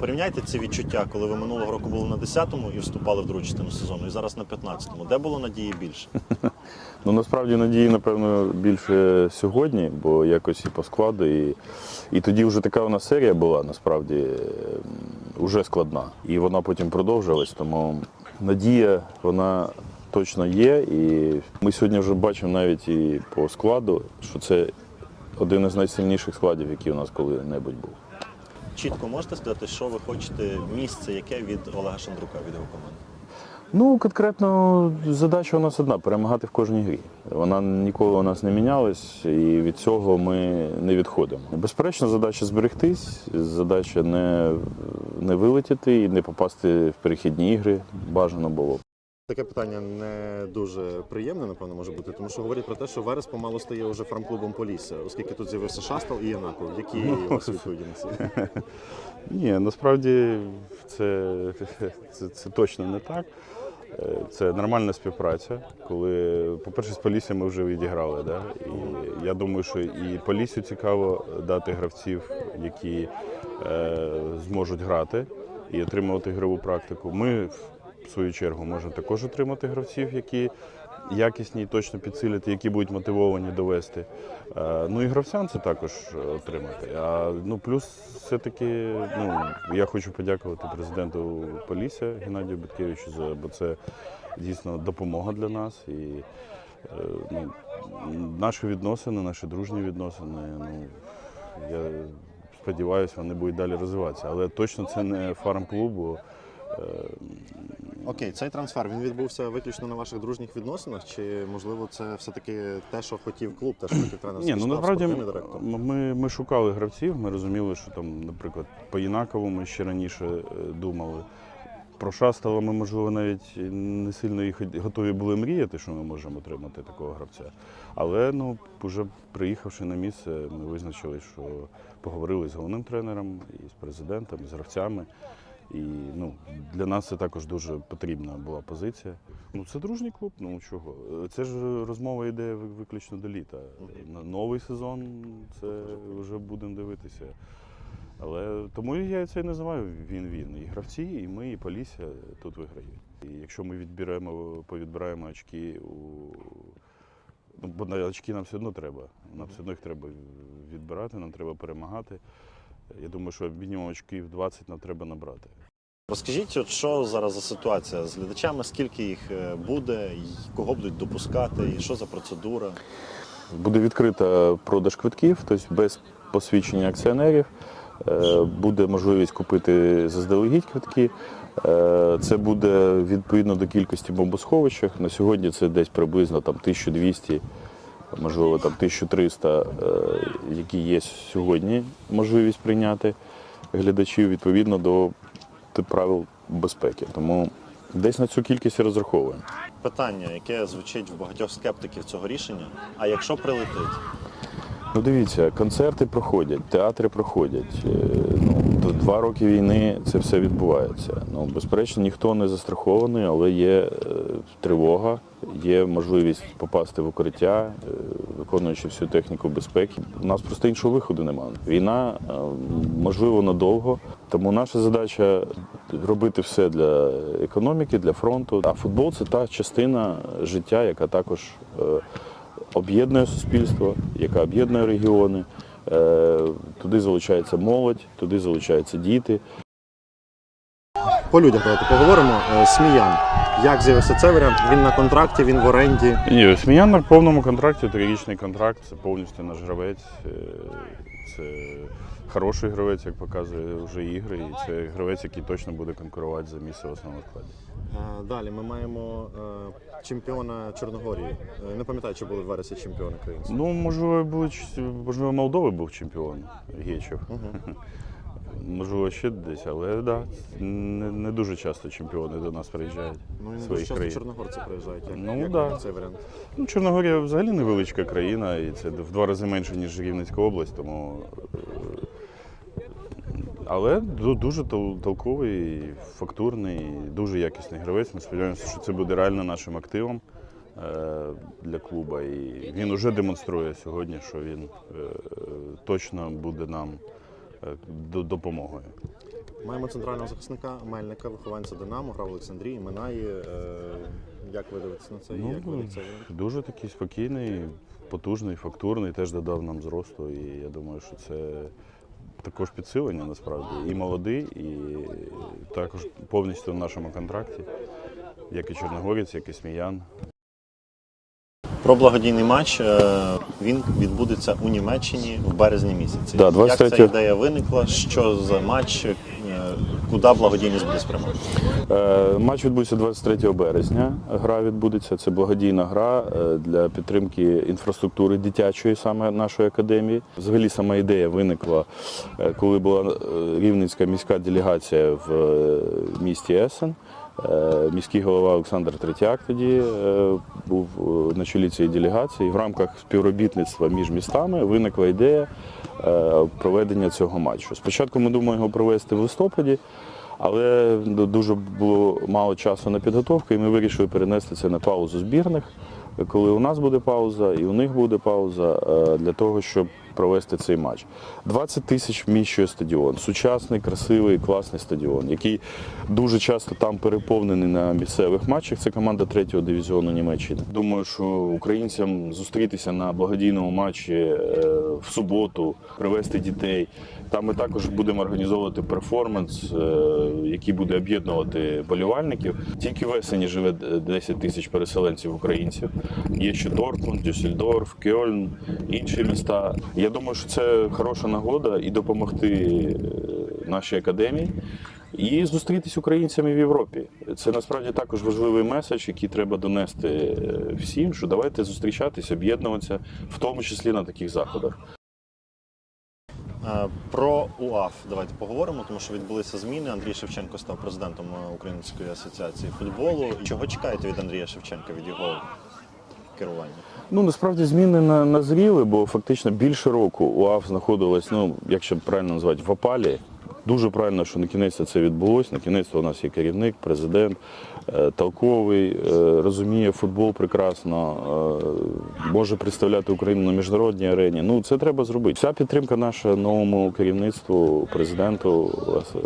Порівняйте ці відчуття, коли ви минулого року були на 10-му і вступали в другу частину сезону, і зараз на 15-му. Де було надії більше? Ну насправді надії, напевно, більше сьогодні, бо якось і по складу, і, і тоді вже така нас серія була, насправді вже складна. І вона потім продовжилась, тому надія вона точно є. І ми сьогодні вже бачимо навіть і по складу, що це один із найсильніших складів, який у нас коли-небудь був. Чітко можете сказати, що ви хочете місце, яке від Олега Шандрука, від його команди? Ну, конкретно задача у нас одна перемагати в кожній грі. Вона ніколи у нас не мінялась, і від цього ми не відходимо. Безперечно, задача зберегтись, задача не, не вилетіти і не попасти в перехідні ігри. Бажано було. Таке питання не дуже приємне, напевно, може бути, тому що говорять про те, що Верес помало стає вже фармклубом Полісся, оскільки тут з'явився Шастал і Янаков. Які у вас відповіді на це? Ні, насправді це, це, це точно не так. Е, Це нормальна співпраця. Коли, по-перше, з Поліссям ми вже відіграли. Да? І я думаю, що і Поліссю цікаво дати гравців, які е, зможуть грати і отримувати ігрову практику. Ми, в свою чергу, можемо також отримати гравців, які якісні і точно підсилять, які будуть мотивовані довести. Е, Ну і гравцям це також отримати. А ну плюс все-таки ну, я хочу подякувати президенту Полісся Геннадію Биткевичу за бо це дійсно допомога для нас. І е, ну, наші відносини, наші дружні відносини. Ну, я сподіваюся, вони будуть далі розвиватися. Але точно це не фарм-клуб, бо е, Окей, цей трансфер він відбувся виключно на ваших дружніх відносинах, чи можливо це все-таки те, що хотів клуб, те, що хотів тренерський Ні, ну штаб, насправді директор? ми, ми шукали гравців, ми розуміли, що там, наприклад, по Інакову ми ще раніше е, думали. Про Шастала ми, можливо, навіть не сильно хот- готові були мріяти, що ми можемо отримати такого гравця. Але ну, вже приїхавши на місце, ми визначили, що поговорили з головним тренером, і з президентом, і з гравцями. І ну, для нас це також дуже потрібна була позиція. Ну, це дружній клуб, ну чого. Це ж розмова йде виключно до літа. На новий сезон це вже будемо дивитися. Але тому я це і називаю він-він. І гравці, і ми, і Полісся тут виграють. І якщо ми відберемо, повідбираємо очки у. Ну, бо на очки нам все одно треба. Нам все одно їх треба відбирати, нам треба перемагати. Я думаю, що мінімум очків 20 нам треба набрати. Розкажіть, от що зараз за ситуація з глядачами, скільки їх е, буде, кого будуть допускати, і що за процедура? Буде відкрита продаж квитків, тобто без посвідчення акціонерів. Е, Буде можливість купити заздалегідь квитки. Е, Це буде відповідно до кількості бомбосховищах. На сьогодні це десь приблизно там 1200, можливо там 1300, е, які є сьогодні можливість прийняти глядачів відповідно до правил безпеки. Тому десь на цю кількість і розраховуємо. Питання, яке звучить в багатьох скептиків цього рішення. А якщо прилетить? Ну дивіться, концерти проходять, театри проходять. Е, Ну, два роки війни це все відбувається. Ну, безперечно, ніхто не застрахований, але є е, тривога, є можливість попасти в укриття, е, виконуючи всю техніку безпеки. У нас просто іншого виходу немає. Війна е, можливо надовго. Тому наша задача робити все для економіки, для фронту. А футбол це та частина життя, яка також. е, об'єднує суспільство, яка об'єднує регіони. Туди залучається молодь, туди залучаються діти. По людях давайте поговоримо. Е, Сміян. Як з'явився цей варіант? Він на контракті, він в оренді. Ні, Сміян на повному контракті, трирічний контракт, це повністю наш гравець. Е, Це хороший гравець, як показує вже ігри, і це гравець, який точно буде конкурувати за місце в основному складі. Е, Далі ми маємо чемпіона Чорногорії. Не пам'ятаю, чи були в вересі чемпіони країни. Ну, можливо, були, можливо, Молдови був чемпіон Гечев. Можливо, ще десь, але так, да, не, не дуже часто чемпіони до нас приїжджають. Ну, він своїх дуже часто країн. чорногорці приїжджають. Як, Ну, як да. вам цей варіант? Ну, Чорногорія взагалі невеличка країна, і це в два рази менше, ніж Рівненська область, тому. е, Але ду- дуже тол- толковий, фактурний, дуже якісний гравець. Ми сподіваємося, що це буде реально нашим активом е, для клуба. І він вже демонструє сьогодні, що він е, точно буде нам допомогою. Маємо центрального захисника Мельника, вихованця Динамо, грав в Олександрії, Минає. Е, як ви дивитесь на це? Ну, як ви це? Дуже такий спокійний, потужний, фактурний, теж додав нам зросту. І я думаю, що це також підсилення насправді. І молодий, і також повністю в нашому контракті, як і Чорногорець, як і Сміян. Про благодійний матч е, він відбудеться у Німеччині в березні місяці. Да, 23 Як ця ідея виникла? Що за матч? Е, Куди благодійність буде спрямована? Е, Матч відбудеться 23 березня. Гра відбудеться. Це благодійна гра для підтримки інфраструктури дитячої саме нашої академії. Взагалі сама ідея виникла, коли була рівненська міська делегація в місті Есен. Е, Міський голова Олександр Третяк тоді е, був е, на чолі цієї делегації. І в рамках співробітництва між містами виникла ідея проведення цього матчу. Спочатку ми думали його провести в листопаді, але дуже було мало часу на підготовку, і ми вирішили перенести це на паузу збірних, коли у нас буде пауза і у них буде пауза для того, щоб провести цей матч. 20 тисяч вміщує стадіон, сучасний, красивий, класний стадіон, який дуже часто там переповнений на місцевих матчах. Це команда третього дивізіону Німеччини. Думаю, що українцям зустрітися на благодійному матчі е, в суботу, привезти дітей. Там ми також будемо організовувати перформанс, е, який буде об'єднувати болівальників. Тільки в Есені живе 10 тисяч переселенців українців. Є ще Дортмунд, Дюссельдорф, Кьольн, інші міста. Я думаю, що це хороша нагода і допомогти е, нашій академії. І зустрітись українцями в Європі. Це насправді також важливий меседж, який треба донести е, всім, що давайте зустрічатись, об'єднуватися, в тому числі на таких заходах. Е, Про УАФ давайте поговоримо, тому що відбулися зміни. Андрій Шевченко став президентом е, Української асоціації футболу. Чого чекаєте від Андрія Шевченка від його керування? Ну насправді зміни на- назріли, бо фактично більше року УАФ знаходилась, ну якщо правильно назвати, в опалі. Дуже правильно, що на кінець це відбулось. На кінець у нас є керівник, президент, е, толковий, е, розуміє футбол прекрасно, е, може представляти Україну на міжнародній арені. Ну це треба зробити. Вся підтримка наша новому керівництву, президенту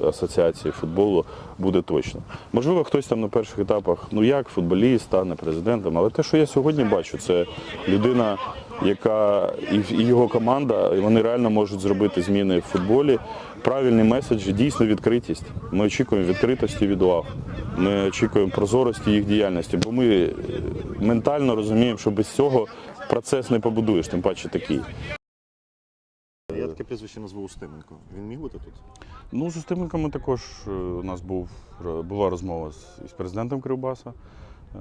асоціації футболу буде точно. Можливо, хтось там на перших етапах, ну як футболіст стане президентом, але те, що я сьогодні бачу, це людина, яка і, його команда, і вони реально можуть зробити зміни в футболі. Правильний меседж, дійсно відкритість. Ми очікуємо відкритості від УАФ. Ми очікуємо прозорості їх діяльності, бо ми е, ментально розуміємо, що без цього процес не побудуєш, тим паче такий. Я таке прізвище назву Устименко. Він міг бути тут? Ну, з Устименками також е, у нас був, була розмова з, із президентом Кривбаса. Е,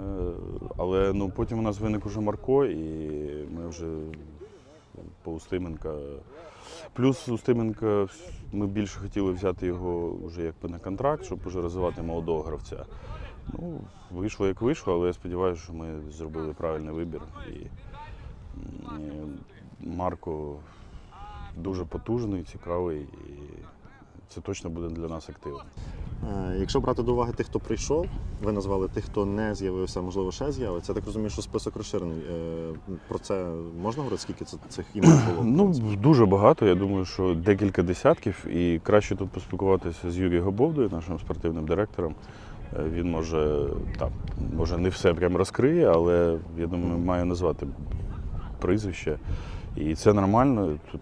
Але ну, потім у нас виник уже Марко, і ми вже по Устименка. Плюс Устименка ми більше хотіли взяти його вже якби на контракт, щоб вже розвивати молодого гравця. Ну, вийшло як вийшло, але я сподіваюся, що ми зробили правильний вибір. І, і Марко дуже потужний, цікавий, і це точно буде для нас активом. Е, Якщо брати до уваги тих, хто прийшов, ви назвали тих, хто не з'явився, можливо, ще з'явиться. Я так розумію, що список розширений. Е, Про це можна говорити, скільки це цих імен було? Ну, дуже багато. Я думаю, що декілька десятків. І краще тут поспілкуватися з Юрієм Гобовдою, нашим спортивним директором. Е, Він може там, може не все прям розкриє, але я думаю, має назвати прізвище. І це нормально. Тут,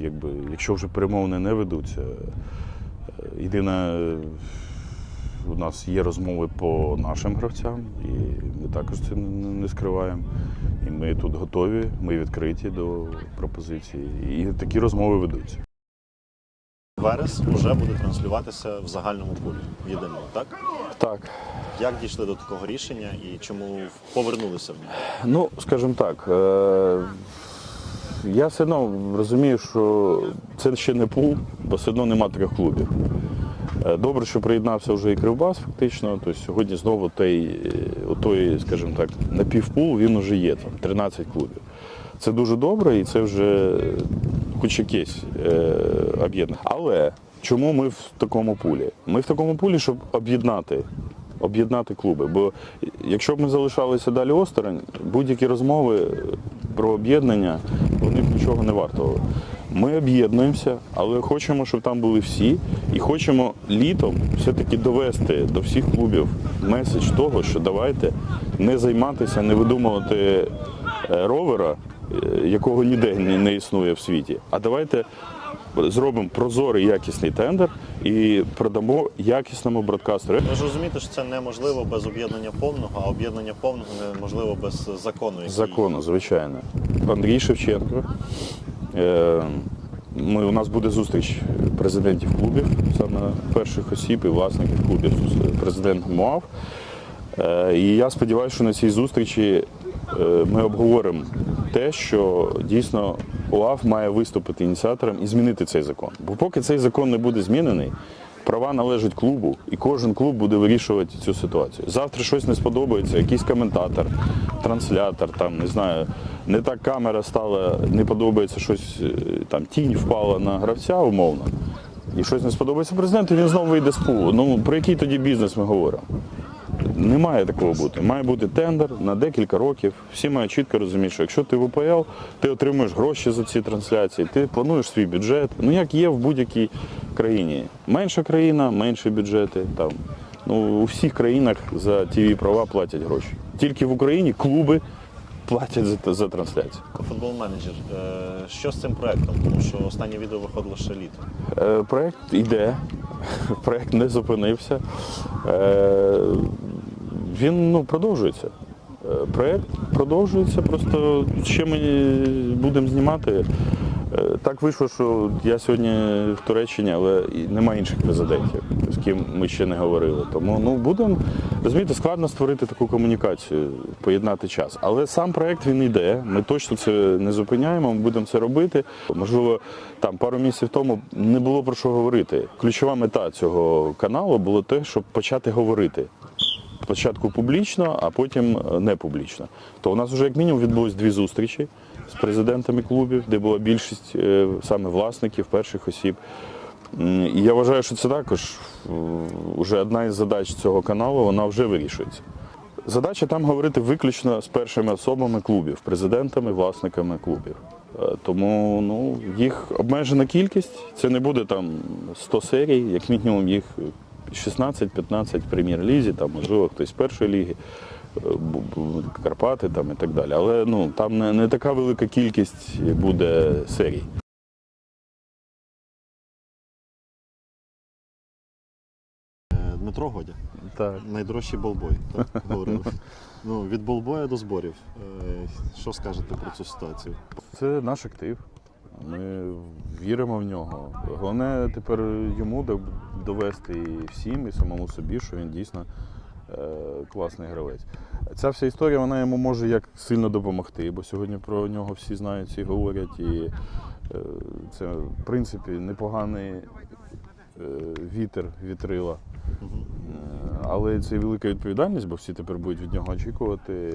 якби, якщо вже перемовини не ведуться, е, єдине, у нас є розмови по нашим гравцям, і ми також це не скриваємо. І ми тут готові, ми відкриті до пропозиції. І такі розмови ведуться. Верес вже буде транслюватися в загальному пулі в єдиному, так? Так. Як дійшли до такого рішення і чому повернулися в нього? Ну, скажімо так, е, я все одно розумію, що це ще не пул, бо все одно нема трьох клубів. Е, Добре, що приєднався вже і Кривбас, фактично. Тобто сьогодні знову той, е, той, скажімо так, напівпул він вже є, там 13 клубів. Це дуже добре і це вже хоч якесь е, об'єднання. Але чому ми в такому пулі? Ми в такому пулі, щоб об'єднати. Об'єднати клуби. Бо якщо б ми залишалися далі осторонь, будь-які розмови про об'єднання б нічого не вартували. Ми об'єднуємося, але хочемо, щоб там були всі, і хочемо літом все-таки довести до всіх клубів меседж того, що давайте не займатися, не видумувати е, ровера, е, якого ніде не існує в світі. А давайте зробимо прозорий якісний тендер і продамо якісному бродкастеру. Ви ж розумієте, що це неможливо без об'єднання повного, а об'єднання повного неможливо без закону. який- Закону, звичайно. Андрій Шевченко. Е, Ми, у нас буде зустріч президентів клубів, саме перших осіб і власників клубів з президентом МОАВ. Е, І я сподіваюся, що на цій зустрічі ми обговоримо те, що дійсно УАВ має виступити ініціатором і змінити цей закон. Бо поки цей закон не буде змінений, права належать клубу, і кожен клуб буде вирішувати цю ситуацію. Завтра щось не сподобається, якийсь коментатор, транслятор, там не знаю, не так камера стала, не подобається щось, е, там тінь впала на гравця умовно. І щось не сподобається президенту, він знову вийде з пулу. Ну про який тоді бізнес ми говоримо? Не має такого бути. Має бути тендер на декілька років. Всі мають чітко розуміти, що якщо ти в УПЛ, ти отримуєш гроші за ці трансляції, ти плануєш свій бюджет. Ну як є в будь-якій країні. Менша країна, менші бюджети. Там. Ну, у всіх країнах за ТВ права платять гроші. Тільки в Україні клуби платять за, за трансляції. Футбол менеджер. Е, Що з цим проектом? Тому що останнє відео виходило ще літо. Е, Проект йде, проект не зупинився. Він ну, продовжується. Е, Проект продовжується, просто ще ми будемо знімати. Е, Так вийшло, що я сьогодні в Туреччині, але немає інших президентів, з ким ми ще не говорили. Тому ну будемо розумієте, складно створити таку комунікацію, поєднати час. Але сам проект він йде. Ми точно це не зупиняємо. Ми будемо це робити. Можливо, там пару місяців тому не було про що говорити. Ключова мета цього каналу було те, щоб почати говорити. Спочатку публічно, а потім е, не публічно. То у нас вже як мінімум відбулось дві зустрічі з президентами клубів, де була більшість е, саме власників, перших осіб. І я вважаю, що це також вже одна із задач цього каналу, вона вже вирішується. Задача там говорити виключно з першими особами клубів, президентами, власниками клубів. Е, Тому ну, їх обмежена кількість. Це не буде там 100 серій, як мінімум їх 16-15 в прем'єр-лізі, там, можливо, хтось з першої ліги, е, Карпати там, і так далі. Але ну, там не, не така велика кількість буде серій. Е, Дмитро Годя. Так. Найдорожчий болбой. Так говорили. Ну, від болбоя до зборів. Е, Що скажете про цю ситуацію? Це наш актив. Ми віримо в нього. Головне тепер йому довести і всім, і самому собі, що він дійсно е, класний гравець. Ця вся історія вона йому може як сильно допомогти, бо сьогодні про нього всі знають, всі говорять. І е, це, в принципі, непоганий е, вітер, вітрила. Але це велика відповідальність, бо всі тепер будуть від нього очікувати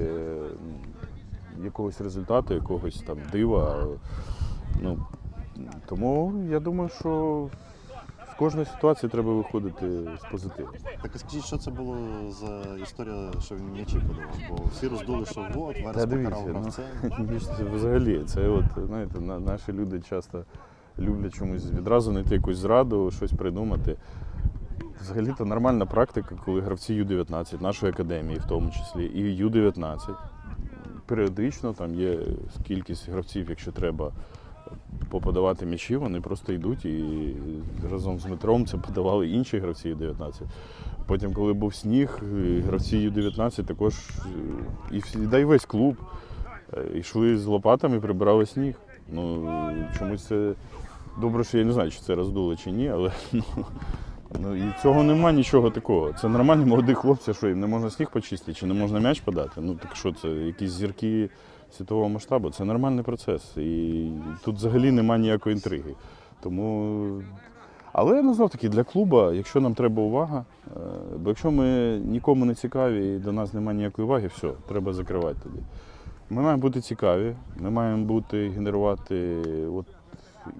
якогось результату, якогось там дива. Ну, тому я думаю, що з кожної ситуації треба виходити з позитиву. Так а скажіть, що це було за історія, що він м'ячі подавав? Бо всі роздули, що от, Верес Та покарав ну, це взагалі, це от, знаєте, на- наші люди часто люблять чомусь відразу знайти якусь зраду, щось придумати. Взагалі-то нормальна практика, коли гравці Ю-19, нашої академії в тому числі, і Ю-19. Періодично там є кількість гравців, якщо треба поподавати м'ячі, вони просто йдуть і разом з метром це подавали інші гравці Ю-19. Потім, коли був сніг, е, гравці Ю-19 також е, і да й весь клуб е, йшли з лопатами, прибирали сніг. Ну, чомусь це добре, що я не знаю, чи це роздуло чи ні, але ну, ну, і цього нема нічого такого. Це нормальні молоді хлопці, що їм не можна сніг почистити, чи не можна м'яч подати. Ну так що це, якісь зірки світового масштабу, це нормальний процес. І тут взагалі немає ніякої інтриги. Тому але ну знов таки для клуба, якщо нам треба увага, е, бо якщо ми нікому не цікаві і до нас немає ніякої уваги, все, треба закривати тоді. Ми маємо бути цікаві, ми маємо бути генерувати от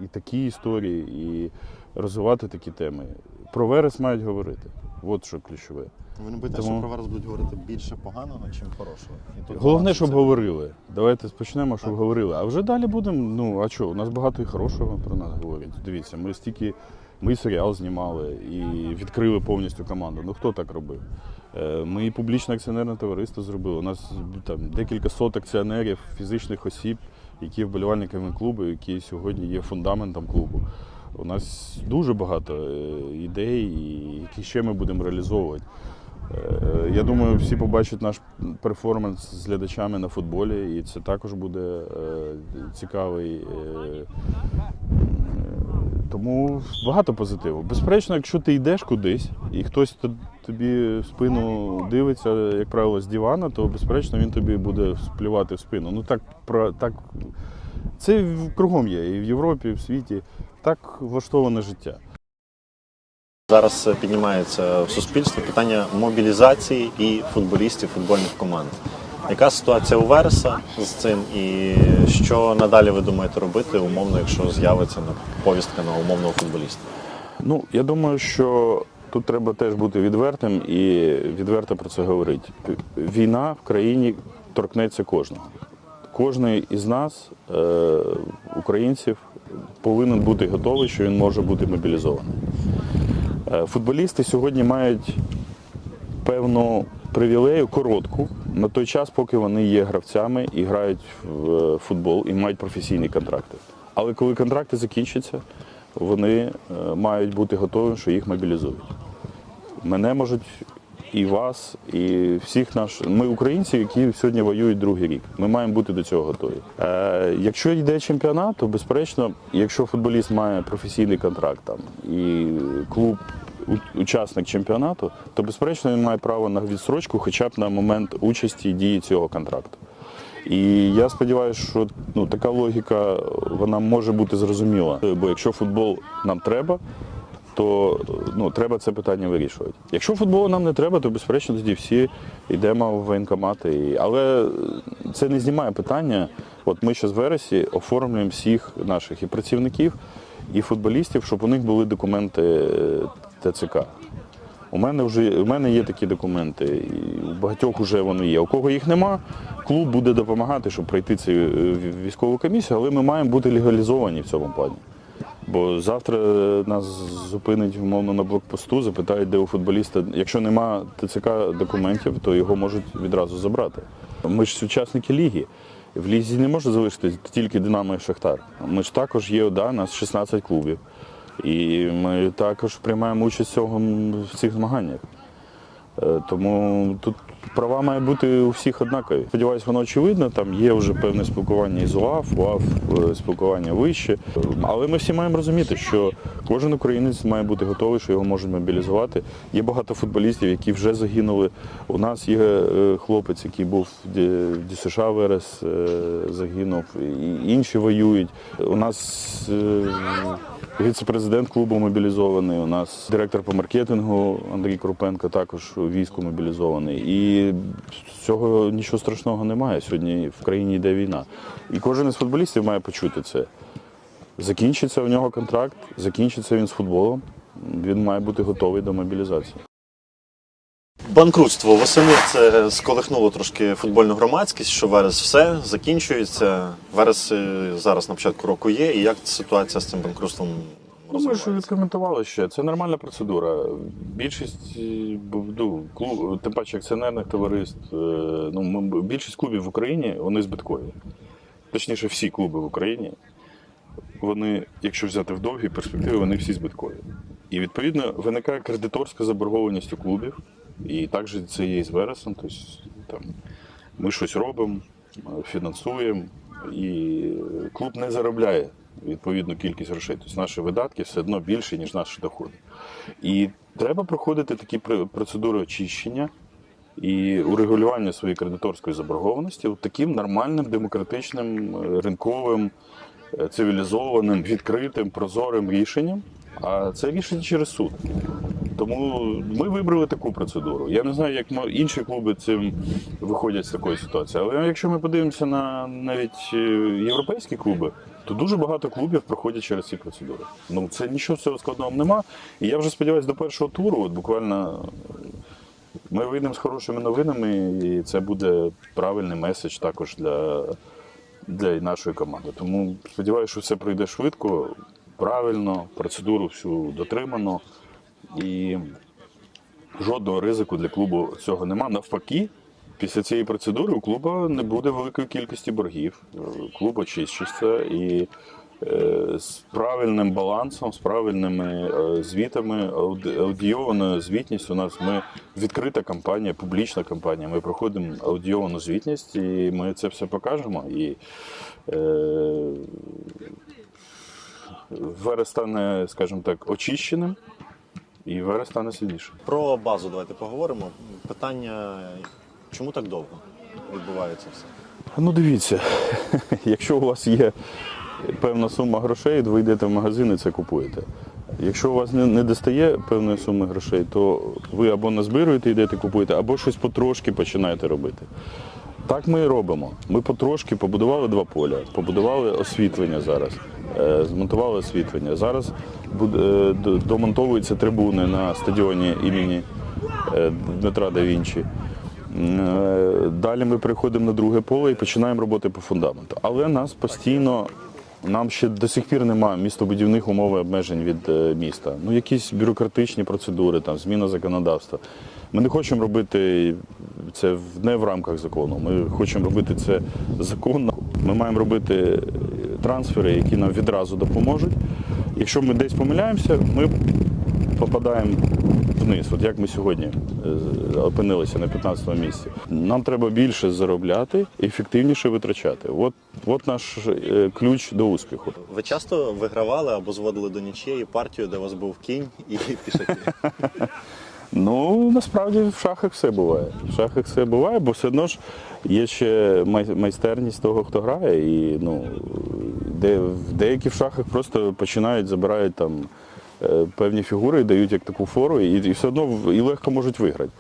і такі історії, і розвивати такі теми. Про Верес мають говорити. От що ключове. Ви не боїтеся, Тому- що про Верес будуть говорити більше поганого, ніж хорошого. І тут Головне, щоб це- говорили. Давайте почнемо, щоб говорили. А вже далі будемо. Ну а що? У нас багато і хорошого про нас говорять. Дивіться, ми стільки. Ми серіал знімали і відкрили повністю команду. Ну хто так робив? Е, Ми і публічне акціонерне товариство зробили. У нас там декілька сот акціонерів, фізичних осіб, які є вболівальниками клубу, які сьогодні є фундаментом клубу. У нас дуже багато е, ідей, які ще ми будемо реалізовувати. Е, Я думаю, всі побачать наш перформанс з глядачами на футболі, і це також буде е, цікавий. Тому багато позитиву. Безперечно, якщо ти йдеш кудись і хтось тобі в спину дивиться, як правило, з дивана, то безперечно він тобі буде сплювати в спину. Ну так про так це кругом є, і в Європі, і в світі. Так влаштоване життя. Зараз е, піднімається в суспільстві питання мобілізації і футболістів футбольних команд. Яка ситуація у Вереса з цим, і що надалі ви думаєте робити, умовно, якщо з'явиться повістка на умовного футболіста? Ну, я думаю, що тут треба теж бути відвертим і відверто про це говорити. Війна в країні торкнеться кожного. Кожний із нас, е, українців, повинен бути готовий, що він може бути мобілізований. Е, Футболісти сьогодні мають певну привілею коротку на той час, поки вони є гравцями і грають в е, футбол і мають професійні контракти. Але коли контракти закінчаться, вони мають бути готові, що їх мобілізують. Мене можуть і вас, і всіх наш. Ми українці, які сьогодні воюють другий рік. Ми маємо бути до цього готові. Е, якщо йде чемпіонат, то безперечно, якщо футболіст має професійний контракт там і клуб учасник чемпіонату, то безперечно він має право на відстрочку, хоча б на момент участі дії цього контракту. І я сподіваюся, що ну, така логіка вона може бути зрозуміла. Бо якщо футбол нам треба, то ну, треба це питання вирішувати. Якщо футболу нам не треба, то безперечно тоді всі йдемо в воєнкомати. Але це не знімає питання. От ми ще з вересі оформлюємо всіх наших і працівників, і футболістів, щоб у них були документи е, ТЦК. У мене вже у мене є такі документи, і у багатьох вже вони є. У кого їх нема, клуб буде допомагати, щоб пройти цю е, військову комісію, але ми маємо бути легалізовані в цьому плані. Бо завтра е, нас зупинить умовно на блокпосту, запитають, де у футболіста. Якщо нема ТЦК документів, то його можуть відразу забрати. Ми ж учасники ліги. В лізі не може залишитись тільки Динамо і Шахтар. Ми ж також є ОДА, нас 16 клубів. І ми також приймаємо участь в цих змаганнях. Е, Тому тут права має бути у всіх однакові. Сподіваюсь, воно очевидно. Там є вже певне спілкування із УАФ, УАФ е, спілкування вище. Але ми всі маємо розуміти, що кожен українець має бути готовий, що його можуть мобілізувати. Є багато футболістів, які вже загинули. У нас є е, хлопець, який був в в Верес, е, загинув, і інші воюють. У нас Віце-президент клубу мобілізований. У нас директор по маркетингу Андрій Крупенко також у війську мобілізований. І з цього нічого страшного немає. Сьогодні в країні йде війна. І кожен із футболістів має почути це. Закінчиться у нього контракт, закінчиться він з футболом. Він має бути готовий до мобілізації. Банкрутство восени це сколихнуло трошки футбольну громадськість, що Верес все закінчується. Верес е, зараз на початку року є. І як ситуація з цим банкрутством Ну, ми ж відкоментували ще. Це нормальна процедура. Більшість е, ну, клуб, тим паче акціонерних товариств, е, ну, більшість клубів в Україні вони збиткові. Точніше, всі клуби в Україні. Вони, якщо взяти в довгій перспективі, вони всі збиткові. І відповідно виникає кредиторська заборгованість у клубів. І також це є і з Вересом. Тобто, там, ми щось робимо, е, фінансуємо, і клуб не заробляє відповідну кількість грошей. Тобто наші видатки все одно більші, ніж наші доходи. І треба проходити такі пр- процедури очищення і урегулювання своєї кредиторської заборгованості таким нормальним, демократичним, е, ринковим, е, цивілізованим, відкритим, прозорим рішенням. А це рішення через суд. Тому ми вибрали таку процедуру. Я не знаю, як інші клуби цим виходять з такої ситуації. Але якщо ми подивимося на навіть е, європейські клуби, то дуже багато клубів проходять через ці процедури. Ну це нічого цього складного нема. І я вже сподіваюся, до першого туру, от буквально ми вийдемо з хорошими новинами, і це буде правильний меседж також для, для нашої команди. Тому сподіваюся, що все пройде швидко, правильно, процедуру всю дотримано. І жодного ризику для клубу цього нема. Навпаки, після цієї процедури у клубу не буде великої кількості боргів. Клуб очищиться і е, з правильним балансом, з правильними е, звітами, аудіованою звітністю. У нас ми відкрита кампанія, публічна кампанія. Ми проходимо аудіовану звітність, і ми це все покажемо. І е, верес стане, скажімо так, очищеним, і верес стане сильнішим. Про базу давайте поговоримо. Питання, чому так довго відбувається все? Ну дивіться, якщо у вас є певна сума грошей, ви йдете в магазин і це купуєте. Якщо у вас не, не достає певної суми грошей, то ви або назбируєте, йдете купуєте, або щось потрошки починаєте робити. Так ми і робимо. Ми потрошки побудували два поля, побудували освітлення зараз, е, змонтували освітлення. Зараз е, домонтовуються трибуни на стадіоні імені е, Дмитра да Вінчі. Е, Далі ми переходимо на друге поле і починаємо роботи по фундаменту. Але нас постійно, нам ще до сих пір немає містобудівних умов і обмежень від е, міста. Ну, якісь бюрократичні процедури, там, зміна законодавства. Ми не хочемо робити це не в рамках закону. Ми хочемо робити це законно. Ми маємо робити е, трансфери, які нам відразу допоможуть. Якщо ми десь помиляємося, ми попадаємо вниз. От як ми сьогодні е, опинилися на 15 му місці. Нам треба більше заробляти і ефективніше витрачати. От, от наш е, ключ до успіху. Ви часто вигравали або зводили до нічиєї партію, де у вас був кінь і пішаки? Ну, насправді в шахах все буває. В шахах все буває, бо все одно ж є ще майстерність того, хто грає. І ну, де, в деякі в шахах просто починають, забирають там певні фігури дають як таку фору, і, і все одно і легко можуть виграти.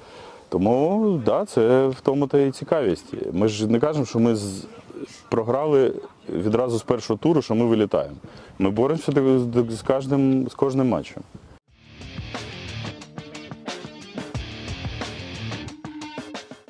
Тому да, це в тому та і цікавість. Ми ж не кажемо, що ми з, програли відразу з першого туру, що ми вилітаємо. Ми боремося з, кожним, з кожним матчем.